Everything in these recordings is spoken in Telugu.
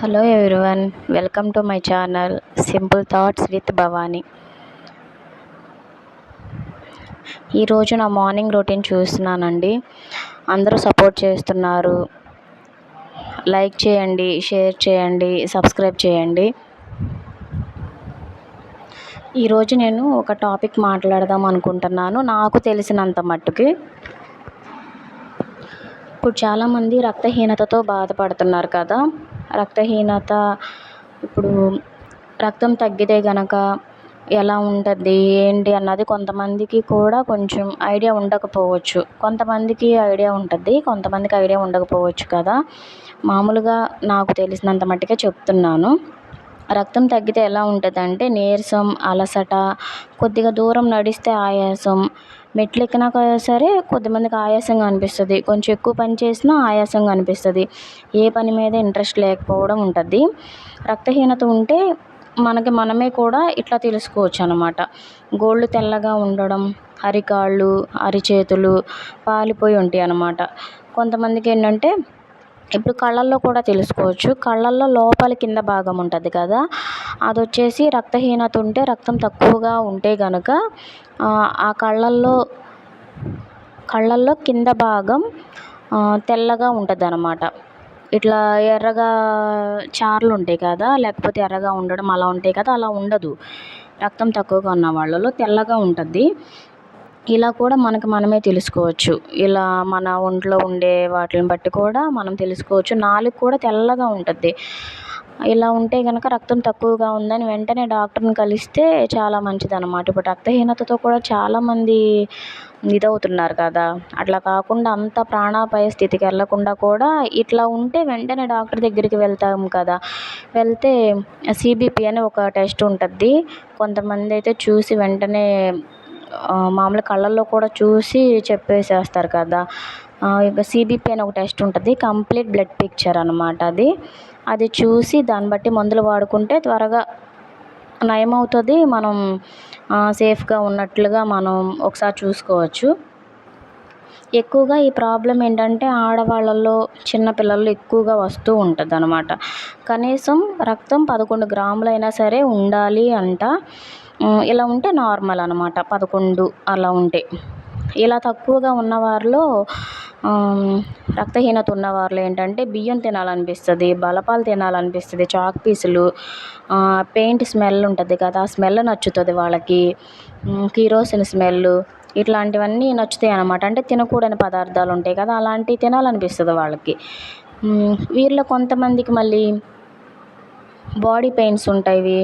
Hello everyone welcome to my channel simple thoughts with Bhavani ఈరోజు నా మార్నింగ్ రొటీన్ చూస్తున్నానండి. అందరూ సపోర్ట్ చేస్తున్నారు. లైక్ చేయండి షేర్ చేయండి సబ్స్క్రైబ్ చేయండి. ఈరోజు నేను ఒక టాపిక్ మాట్లాడదాం అనుకుంటున్నాను. నాకు తెలిసినంత మట్టుకి ఇప్పుడు చాలామంది రక్తహీనతతో బాధపడుతున్నారు కదా. రక్తహీనత ఇప్పుడు రక్తం తగ్గితే కనుక ఎలా ఉంటుంది ఏంటి అన్నది కొంతమందికి కూడా కొంచెం ఐడియా ఉండకపోవచ్చు. కొంతమందికి ఐడియా ఉంటుంది కొంతమందికి ఐడియా ఉండకపోవచ్చు కదా. మామూలుగా నాకు తెలిసినంత మట్టుకే చెప్తున్నాను. రక్తం తగ్గితే ఎలా ఉంటుందంటే నీరసం అలసట కొద్దిగా దూరం నడిస్తే ఆయాసం మెట్లు ఎక్కినాక సరే కొద్దిమందికి ఆయాసంగా అనిపిస్తుంది. కొంచెం ఎక్కువ పని చేసినా ఆయాసంగా అనిపిస్తుంది. ఏ పని మీద ఇంట్రెస్ట్ లేకపోవడం ఉంటుంది. రక్తహీనత ఉంటే మనకి మనమే కూడా ఇట్లా తెలుసుకోవచ్చు అనమాట గోళ్ళు తెల్లగా ఉండడం అరికాళ్ళు అరిచేతులు పాలిపోయి ఉంటాయి అన్నమాట కొంతమందికి ఏంటంటే ఇప్పుడు కళ్ళల్లో కూడా తెలుసుకోవచ్చు. కళ్ళల్లో లోపల కింద భాగం ఉంటుంది కదా. అది వచ్చేసి రక్తహీనత ఉంటే రక్తం తక్కువగా ఉంటే కనుక ఆ కళ్ళల్లో కళ్ళల్లో కింద భాగం తెల్లగా ఉంటుంది అన్నమాట ఇట్లా ఎర్రగా చారలు ఉంటాయి కదా. లేకపోతే ఎర్రగా ఉండడం అలా ఉంటాయి కదా. అలా ఉండదు. రక్తం తక్కువగా ఉన్న వాళ్ళలో తెల్లగా ఉంటుంది. ఇలా కూడా మనకు మనమే తెలుసుకోవచ్చు. ఇలా మన ఒంట్లో ఉండే వాటిని బట్టి కూడా మనం తెలుసుకోవచ్చు. నాలుక కూడా తెల్లగా ఉంటుంది. ఇలా ఉంటే కనుక రక్తం తక్కువగా ఉందని వెంటనే డాక్టర్ని కలిస్తే చాలా మంచిది అనమాట ఇప్పుడు రక్తహీనతతో కూడా చాలామంది ఇదవుతున్నారు కదా. అట్లా కాకుండా అంత ప్రాణాపాయ స్థితికి వెళ్ళకుండా కూడా ఇట్లా ఉంటే వెంటనే డాక్టర్ దగ్గరికి వెళ్తాం కదా. వెళ్తే సిబిపి అని ఒక టెస్ట్ ఉంటుంది. కొంతమంది అయితే చూసి వెంటనే మామూలు కళ్ళల్లో కూడా చూసి చెప్పేసేస్తారు కదా. ఇక సిబిపి అని ఒక టెస్ట్ ఉంటుంది. కంప్లీట్ బ్లడ్ పిక్చర్ అనమాట అది. అది చూసి దాన్ని బట్టి మందులు వాడుకుంటే త్వరగా నయం అవుతుంది మనం సేఫ్గా ఉన్నట్లుగా మనం ఒకసారి చూసుకోవచ్చు. ఎక్కువగా ఈ ప్రాబ్లం ఏంటంటే ఆడవాళ్ళల్లో చిన్నపిల్లల్లో ఎక్కువగా వస్తూ ఉంటుంది అనమాట కనీసం రక్తం పదకొండు గ్రాములైనా సరే ఉండాలి అంట. ఇలా ఉంటే నార్మల్ అనమాట పదకొండు అలా ఉంటే. ఇలా తక్కువగా ఉన్నవారిలో రక్తహీనత ఉన్నవారిలో ఏంటంటే బియ్యం తినాలనిపిస్తుంది బలపాలు తినాలనిపిస్తుంది చాక్ పీసులు పెయింట్ స్మెల్ ఉంటుంది కదా ఆ స్మెల్ నచ్చుతుంది వాళ్ళకి. కిరోసిన్ స్మెల్ ఇట్లాంటివన్నీ నచ్చుతాయి అనమాట అంటే తినకూడని పదార్థాలు ఉంటాయి కదా అలాంటివి తినాలనిపిస్తుంది వాళ్ళకి. వీళ్ళలో కొంతమందికి మళ్ళీ బాడీ పెయిన్స్ ఉంటాయి.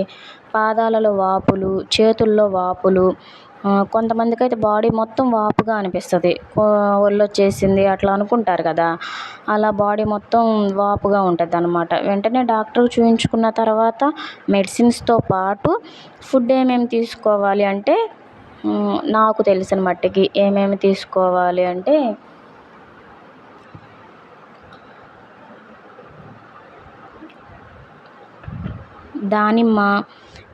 పాదాలలో వాపులు చేతుల్లో వాపులు కొంతమందికి అయితే బాడీ మొత్తం వాపుగా అనిపిస్తుంది. ఒళ్ళు వచ్చేసింది అట్లా అనుకుంటారు కదా అలా బాడీ మొత్తం వాపుగా ఉంటుంది అనమాట వెంటనే డాక్టర్ చూపించుకున్న తర్వాత మెడిసిన్స్తో పాటు ఫుడ్ ఏమేమి తీసుకోవాలి అంటే నాకు తెలిసిన మట్టికి ఏమేమి తీసుకోవాలి అంటే దానిమ్మ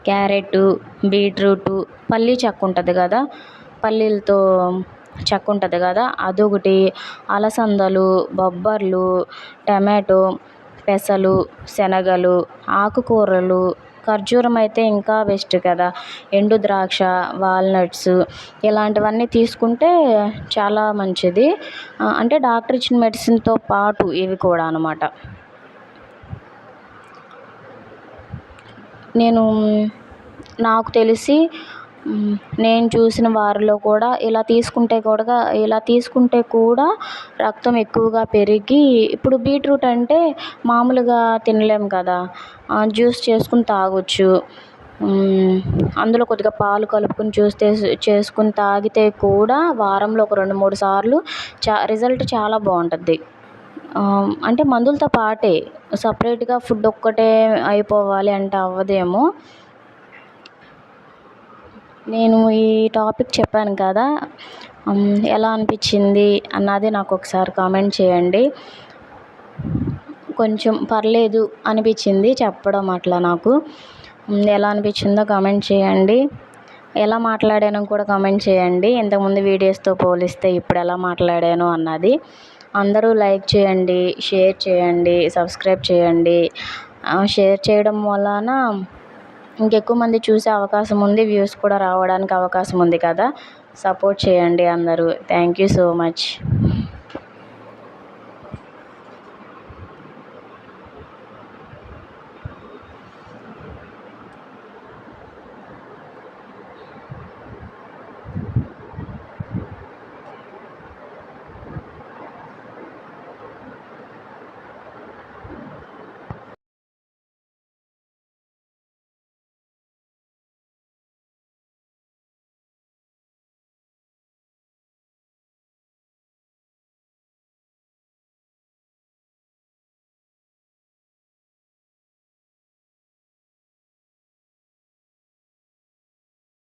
క్యారెట్ బీట్రూటు పల్లీ చెక్క ఉంటుంది కదా పల్లీలతో చెక్క ఉంటుంది కదా అదొకటి. అలసందలు బొబ్బర్లు టమాటో పెసలు శనగలు ఆకుకూరలు ఖర్జూరం అయితే ఇంకా బెస్ట్ కదా. ఎండు ద్రాక్ష వాల్నట్స్ ఇలాంటివన్నీ తీసుకుంటే చాలా మంచిది. అంటే డాక్టర్ ఇచ్చిన మెడిసిన్తో పాటు ఇవి కూడా అనమాట నేను నాకు తెలిసి నేను చూసిన వారిలో కూడా ఇలా తీసుకుంటే కూడా ఇలా తీసుకుంటే కూడా రక్తం ఎక్కువగా పెరిగి ఇప్పుడు బీట్రూట్ అంటే మామూలుగా తినలేము కదా జ్యూస్ చేసుకుని తాగొచ్చు. అందులో కొద్దిగా పాలు కలుపుకొని జ్యూస్ చేసుకుని తాగితే కూడా వారంలో ఒక రెండు మూడు సార్లు చా రిజల్ట్ చాలా బాగుంటుంది. అంటే మందులతో పాటే సపరేట్గా ఫుడ్ ఒక్కటే అయిపోవాలి అంటే అవ్వదేమో. నేను ఈ టాపిక్ చెప్పాను కదా ఎలా అనిపించింది అన్నది నాకు ఒకసారి కామెంట్ చేయండి. కొంచెం పర్లేదు అనిపించింది చెప్పడం అట్లా నాకు. ఎలా అనిపించిందో కామెంట్ చేయండి. ఎలా మాట్లాడానో కూడా కామెంట్ చేయండి. ఇంతకుముందు వీడియోస్తో పోలిస్తే ఇప్పుడు ఎలా మాట్లాడాను అన్నది. అందరూ లైక్ చేయండి షేర్ చేయండి సబ్స్క్రైబ్ చేయండి. షేర్ చేయడం వలన ఇంకెక్కువ మంది చూసే అవకాశం ఉంది వ్యూస్ కూడా రావడానికి అవకాశం ఉంది కదా. సపోర్ట్ చేయండి అందరూ. Thank you so much.